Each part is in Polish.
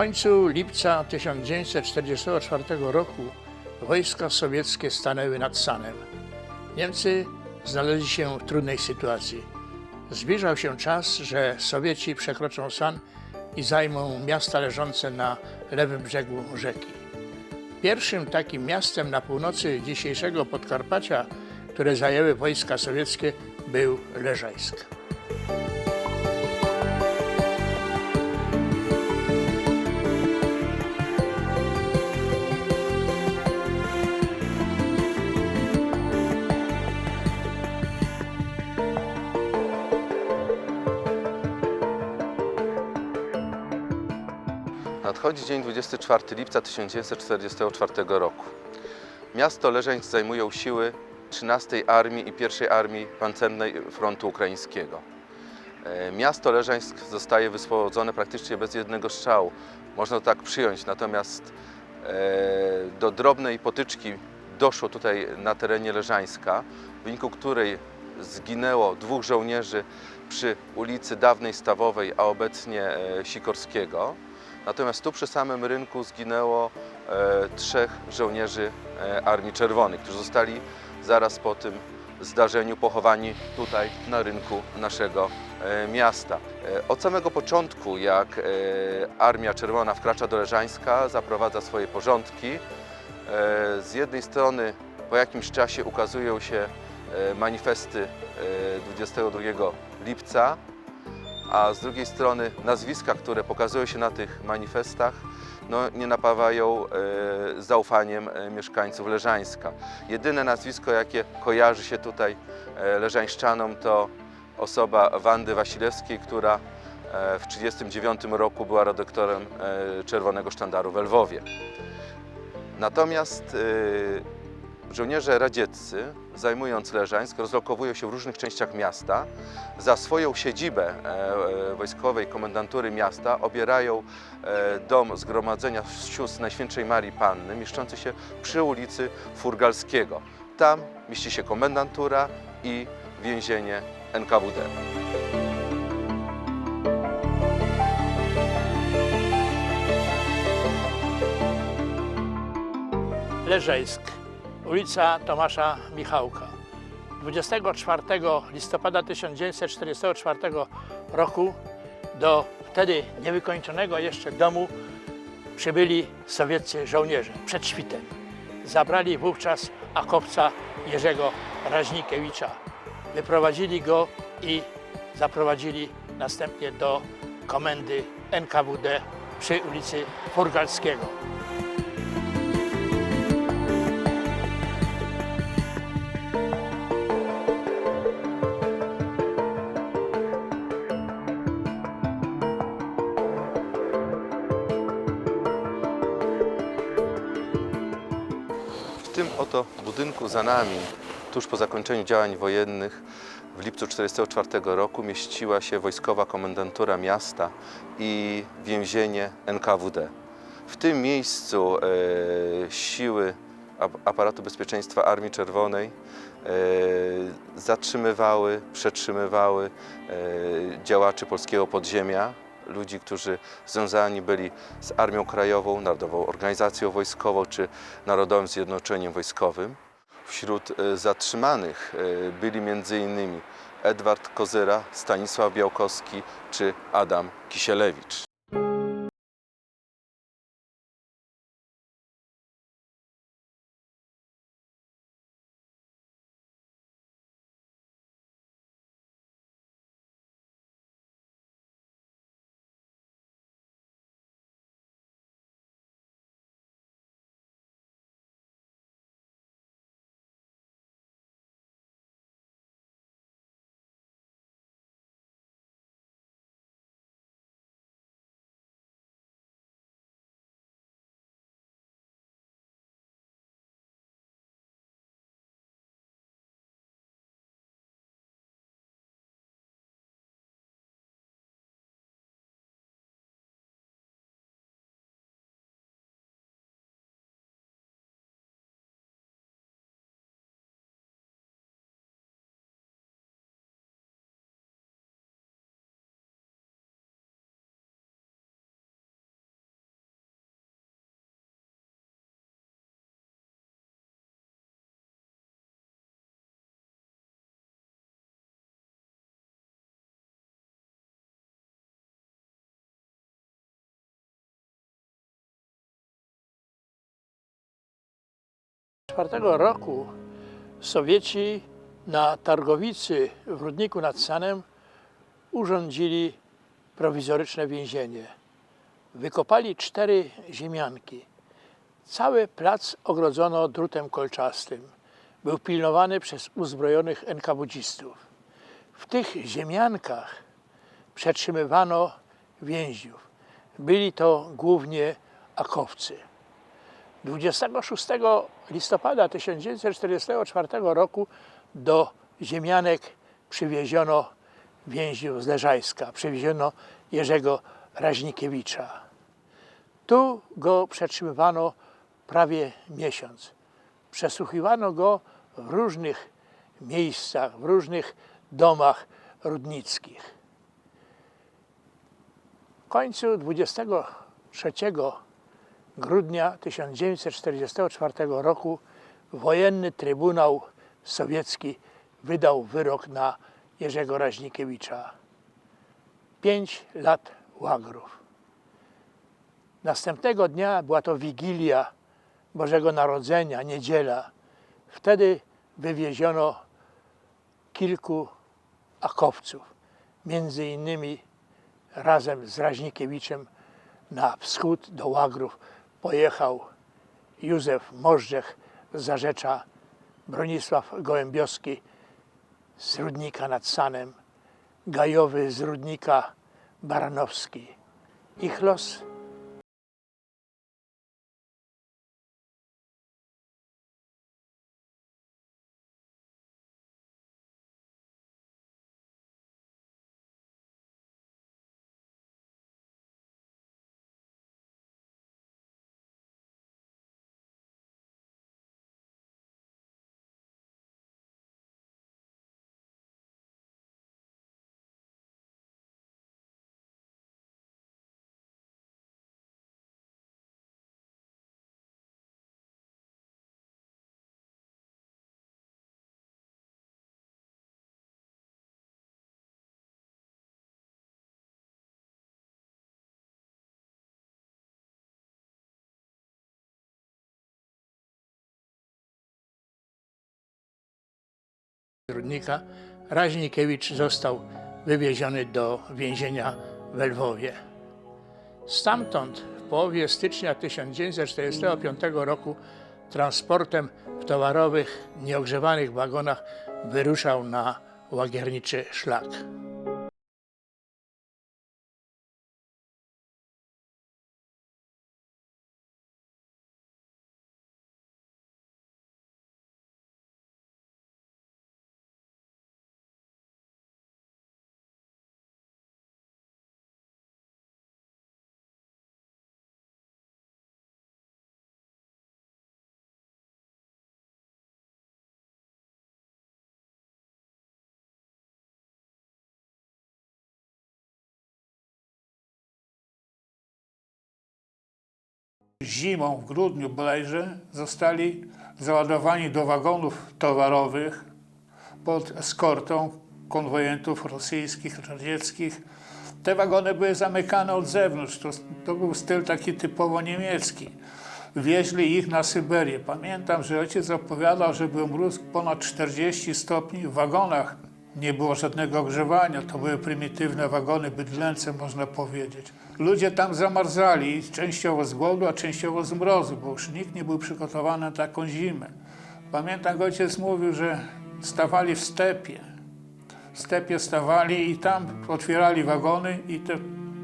końcu lipca 1944 roku wojska sowieckie stanęły nad Sanem. Niemcy znaleźli się w trudnej sytuacji. Zbliżał się czas, że Sowieci przekroczą San i zajmą miasta leżące na lewym brzegu rzeki. Pierwszym takim miastem na północy dzisiejszego Podkarpacia, które zajęły wojska sowieckie, był Leżajsk. Nadchodzi dzień 24 lipca 1944 roku. Miasto Leżeńsk zajmują siły 13 Armii i 1 Armii Pancernej Frontu Ukraińskiego. E, Miasto Leżeńsk zostaje wyswobodzone praktycznie bez jednego strzału. Można to tak przyjąć, natomiast e, do drobnej potyczki doszło tutaj na terenie Leżańska, w wyniku której zginęło dwóch żołnierzy przy ulicy dawnej Stawowej, a obecnie e, Sikorskiego. Natomiast tu przy samym rynku zginęło e, trzech żołnierzy e, Armii Czerwonej, którzy zostali zaraz po tym zdarzeniu pochowani tutaj na rynku naszego e, miasta. Od samego początku, jak Armia Czerwona wkracza do Leżańska, zaprowadza swoje porządki. Z jednej strony po jakimś czasie ukazują się manifesty e, 22 lipca, a z drugiej strony nazwiska, które pokazują się na tych manifestach, no, nie napawają e, zaufaniem e, mieszkańców Leżańska. Jedyne nazwisko, jakie kojarzy się tutaj e, leżańszczanom, to osoba Wandy Wasilewskiej, która e, w 1939 roku była redaktorem e, Czerwonego Sztandaru w Lwowie. Natomiast e, żołnierze radzieccy, zajmując Leżańsk, rozlokowują się w różnych częściach miasta. Za swoją siedzibę e, e, wojskowej komendantury miasta obierają e, dom zgromadzenia sióstr Najświętszej Marii Panny, mieszczący się przy ulicy Furgalskiego. Tam mieści się komendantura i więzienie NKWD. Leżejsk, ulica Tomasza Michałka. 24 listopada 1944 roku do wtedy niewykończonego jeszcze domu przybyli sowieccy żołnierze przed świtem. Zabrali wówczas akowca Jerzego Raźnikiewicza. Wyprowadzili go i zaprowadzili następnie do komendy NKWD przy ulicy Furgalskiego. Za nami, tuż po zakończeniu działań wojennych w lipcu 1944 roku mieściła się wojskowa komendantura miasta i więzienie NKWD. W tym miejscu e, siły ap- aparatu bezpieczeństwa Armii Czerwonej e, zatrzymywały, przetrzymywały e, działaczy polskiego podziemia, ludzi, którzy związani byli z Armią Krajową, Narodową Organizacją Wojskową czy Narodowym Zjednoczeniem Wojskowym. Wśród e, zatrzymanych e, byli m.in. Edward Kozyra, Stanisław Białkowski czy Adam Kisielewicz. 1944 roku Sowieci na Targowicy w Rudniku nad Sanem urządzili prowizoryczne więzienie. Wykopali cztery ziemianki. Cały plac ogrodzono drutem kolczastym. Był pilnowany przez uzbrojonych enkabudzistów. W tych ziemiankach przetrzymywano więźniów. Byli to głównie akowcy. 26 listopada 1944 roku do ziemianek przywieziono więźniów z Leżajska. Przywieziono Jerzego Raźnikiewicza. Tu go przetrzymywano prawie miesiąc. Przesłuchiwano go w różnych miejscach, w różnych domach rudnickich. W końcu 23 grudnia 1944 roku wojenny Trybunał Sowiecki wydał wyrok na Jerzego Raźnikiewicza. Pięć lat łagrów. Następnego dnia była to Wigilia Bożego Narodzenia, niedziela. Wtedy wywieziono kilku akowców, między innymi razem z Raźnikiewiczem na wschód do Łagrów pojechał Józef Możdżech Zarzecza, Bronisław Gołębioski z Rudnika nad Sanem, Gajowy z Rudnika Baranowski. Ich los Rudnika Raźnikiewicz został wywieziony do więzienia w Lwowie. Stamtąd w połowie stycznia 1945 roku transportem w towarowych, nieogrzewanych wagonach wyruszał na łagierniczy szlak. Zimą, w grudniu bodajże, zostali załadowani do wagonów towarowych pod eskortą konwojentów rosyjskich, radzieckich. Te wagony były zamykane od zewnątrz. To, to był styl taki typowo niemiecki. Wieźli ich na Syberię. Pamiętam, że ojciec opowiadał, że był mróz ponad 40 stopni w wagonach. Nie było żadnego ogrzewania. To były prymitywne wagony, bydlęce można powiedzieć. Ludzie tam zamarzali, częściowo z głodu, a częściowo z mrozu, bo już nikt nie był przygotowany na taką zimę. Pamiętam, ojciec mówił, że stawali w stepie. W stepie stawali i tam otwierali wagony i te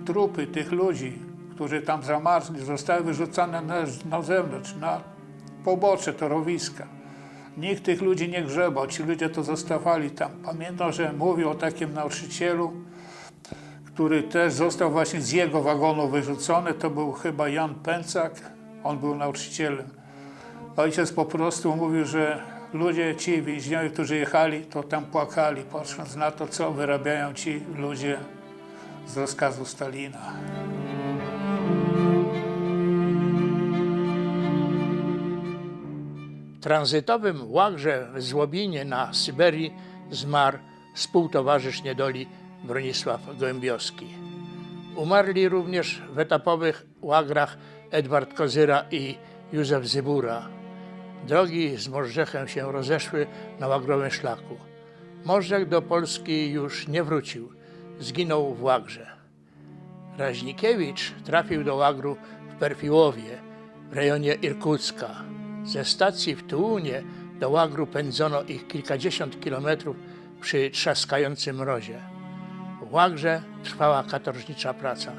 trupy tych ludzi, którzy tam zamarzli, zostały wyrzucane na, na zewnątrz, na pobocze torowiska. Nikt tych ludzi nie grzebał, ci ludzie to zostawali tam. Pamiętam, że mówił o takim nauczycielu, który też został właśnie z jego wagonu wyrzucony. To był chyba Jan Pęcak, on był nauczycielem. Ojciec po prostu mówił, że ludzie, ci więźniowie, którzy jechali, to tam płakali, patrząc na to, co wyrabiają ci ludzie z rozkazu Stalina. Tranzytowym łagrze w Złobinie na Syberii zmarł współtowarzysz niedoli Bronisław Gołębioski. Umarli również w etapowych łagrach Edward Kozyra i Józef Zybura. Drogi z Możdżechem się rozeszły na łagrowym szlaku. Możdżech do Polski już nie wrócił. Zginął w Łagrze. Raźnikiewicz trafił do łagru w Perfiłowie w rejonie Irkucka. Ze stacji w Tułunie do łagru pędzono ich kilkadziesiąt kilometrów przy trzaskającym mrozie. W łagrze trwała katorżnicza praca,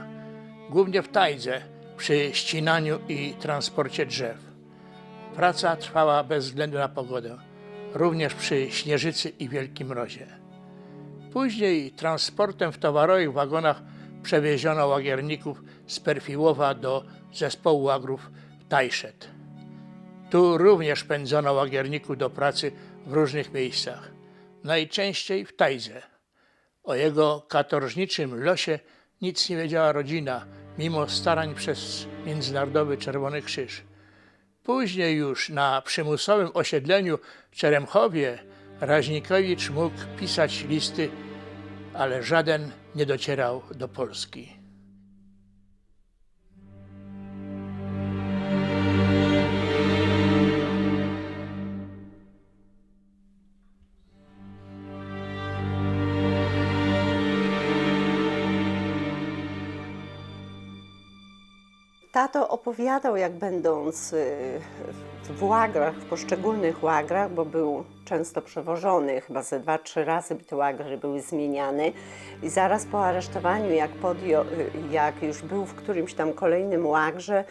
głównie w tajdze przy ścinaniu i transporcie drzew. Praca trwała bez względu na pogodę, również przy śnieżycy i wielkim mrozie. Później transportem w towarowych wagonach przewieziono łagierników z Perfiłowa do zespołu łagrów Tajszet. Tu również pędzono łagierników do pracy w różnych miejscach, najczęściej w Tajdze. O jego katorżniczym losie nic nie wiedziała rodzina, mimo starań przez Międzynarodowy Czerwony Krzyż. Później już na przymusowym osiedleniu w Czeremchowie Raźnikowicz mógł pisać listy, ale żaden nie docierał do Polski. Tato opowiadał, jak będąc y, w łagrach, w poszczególnych łagrach, bo był często przewożony, chyba ze dwa, trzy razy te łagry były zmieniane. I zaraz po aresztowaniu, jak, podjął, y, jak już był w którymś tam kolejnym łagrze,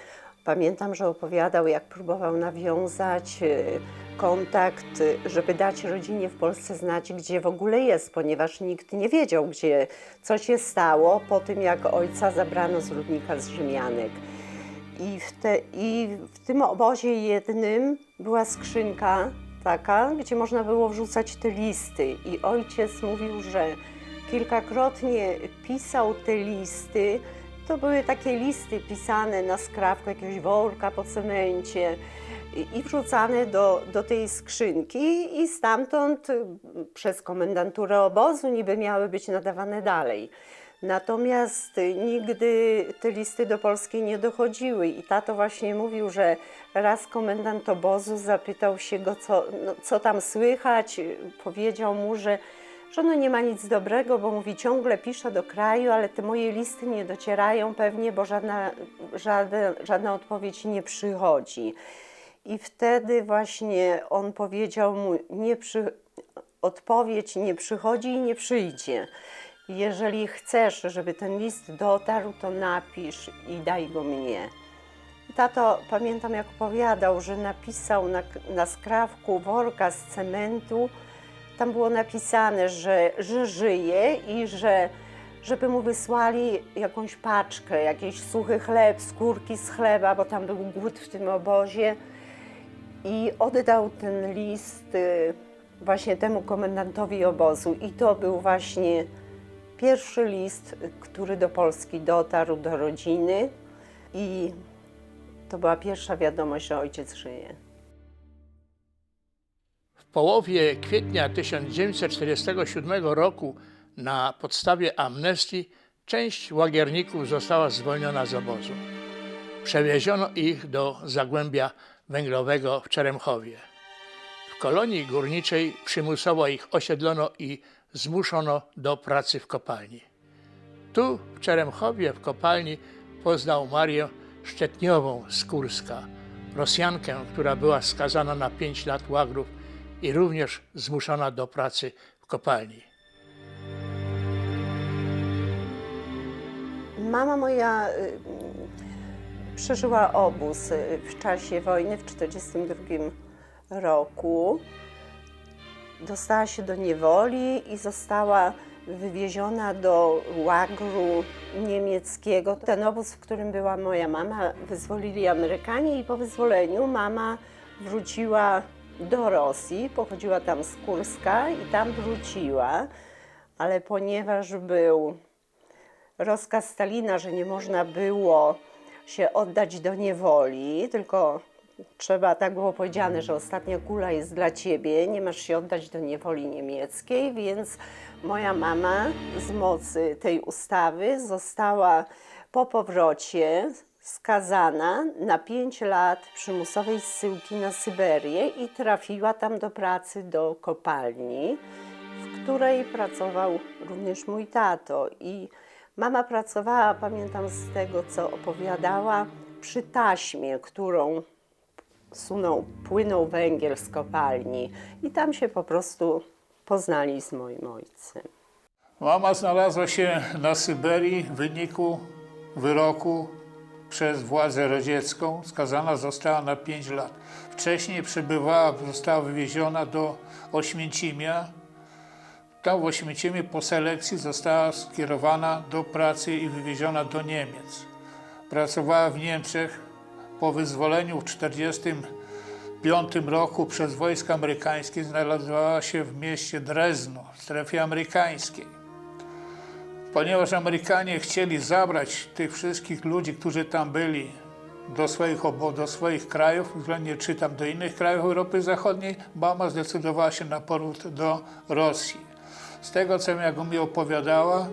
pamiętam, że opowiadał, jak próbował nawiązać y, kontakt, żeby dać rodzinie w Polsce znać, gdzie w ogóle jest, ponieważ nikt nie wiedział, gdzie, co się stało po tym, jak ojca zabrano z Rudnika z Rzymianek. I w, te, I w tym obozie jednym była skrzynka taka, gdzie można było wrzucać te listy. I ojciec mówił, że kilkakrotnie pisał te listy. To były takie listy pisane na skrawku jakiegoś worka po cemencie i, wrzucane do, do tej skrzynki i stamtąd przez komendanturę obozu niby miały być nadawane dalej. Natomiast nigdy te listy do Polski nie dochodziły i tato właśnie mówił, że raz komendant obozu zapytał się go, co, no, co tam słychać. Powiedział mu, że, że no nie ma nic dobrego, bo mówi ciągle pisze do kraju, ale te moje listy nie docierają pewnie, bo żadna, żadna, żadna odpowiedź nie przychodzi. I wtedy właśnie on powiedział mu, nie przy, odpowiedź nie przychodzi i nie przyjdzie. Jeżeli chcesz, żeby ten list dotarł, to napisz i daj go mnie. Tato, pamiętam jak opowiadał, że napisał na, na skrawku worka z cementu, tam było napisane, że, że żyje i że żeby mu wysłali jakąś paczkę, jakiś suchy chleb, skórki z chleba, bo tam był głód w tym obozie. I oddał ten list y, właśnie temu komendantowi obozu. I to był właśnie pierwszy list, który do Polski dotarł do rodziny. I to była pierwsza wiadomość, że ojciec żyje. W połowie kwietnia 1947 roku na podstawie amnestii część łagierników została zwolniona z obozu. Przewieziono ich do Zagłębia Węglowego w Czeremchowie. W kolonii górniczej przymusowo ich osiedlono i zmuszono do pracy w kopalni. Tu, w Czeremchowie, w kopalni, poznał Marię Szczetniową z Kurska, Rosjankę, która była skazana na pięć lat łagrów i również zmuszona do pracy w kopalni. Mama moja y, przeżyła obóz y, w czasie wojny w 1942 roku. Dostała się do niewoli i została wywieziona do łagru niemieckiego. Ten obóz, w którym była moja mama, wyzwolili Amerykanie i po wyzwoleniu mama wróciła do Rosji, pochodziła tam z Kurska i tam wróciła, ale ponieważ był rozkaz Stalina, że nie można było się oddać do niewoli, tylko trzeba, tak było powiedziane, że ostatnia kula jest dla ciebie, nie masz się oddać do niewoli niemieckiej, więc moja mama z mocy tej ustawy została po powrocie skazana na 5 lat przymusowej zsyłki na Syberię i trafiła tam do pracy do kopalni, w której pracował również mój tato. I mama pracowała, pamiętam z tego, co opowiadała, przy taśmie, którą sunął, płynął węgiel z kopalni. I tam się po prostu poznali z moim ojcem. Mama znalazła się na Syberii w wyniku wyroku przez władzę radziecką. Skazana została na 5 lat. Wcześniej przebywała, została wywieziona do Oświęcimia. Tam w po selekcji została skierowana do pracy i wywieziona do Niemiec. Pracowała w Niemczech po wyzwoleniu w 1945 roku przez wojska amerykańskie. Znajdowała się w mieście Drezno, w strefie amerykańskiej ponieważ Amerykanie chcieli zabrać tych wszystkich ludzi, którzy tam byli, do swoich, do swoich krajów, względnie czy tam do innych krajów Europy Zachodniej, mama zdecydowała się na powrót do Rosji. Z tego, co jak mi opowiadała,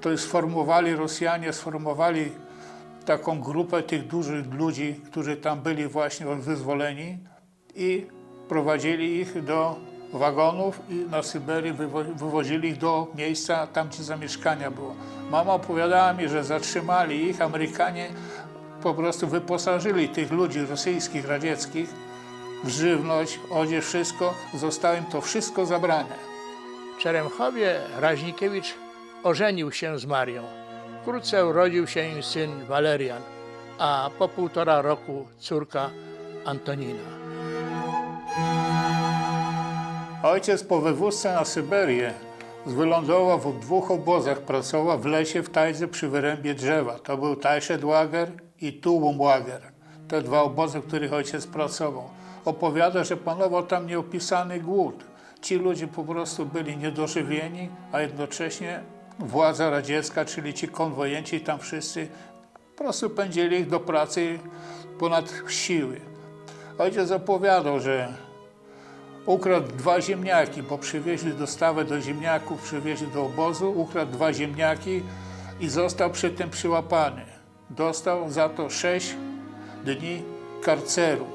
to sformowali Rosjanie, sformowali taką grupę tych dużych ludzi, którzy tam byli właśnie wyzwoleni i prowadzili ich do wagonów i na Syberii wywo- wywozili ich do miejsca tam, gdzie zamieszkania było. Mama opowiadała mi, że zatrzymali ich, Amerykanie po prostu wyposażyli tych ludzi rosyjskich, radzieckich w żywność, odzież, wszystko, zostało im to wszystko zabrane. Czeremchowie Raźnikiewicz ożenił się z Marią. Wkrótce urodził się im syn Walerian, a po półtora roku córka Antonina. Ojciec po wywózce na Syberię wylądował w dwóch obozach, pracował w lesie w Tajdze przy wyrębie drzewa. To był Tajszedłager i Tułumłager. Te dwa obozy, w których ojciec pracował. Opowiada, że panował tam nieopisany głód. Ci ludzie po prostu byli niedożywieni, a jednocześnie władza radziecka, czyli ci konwojenci tam wszyscy, po prostu pędzili ich do pracy ponad siły. Ojciec opowiadał, że ukradł dwa ziemniaki, bo przywieźli dostawę do ziemniaków, przywieźli do obozu, ukradł dwa ziemniaki i został przy tym przyłapany. Dostał za to sześć dni karceru.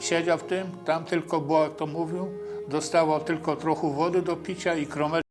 Siedział w tym, tam tylko było, jak to mówił, dostawał tylko trochę wody do picia i kromeczkę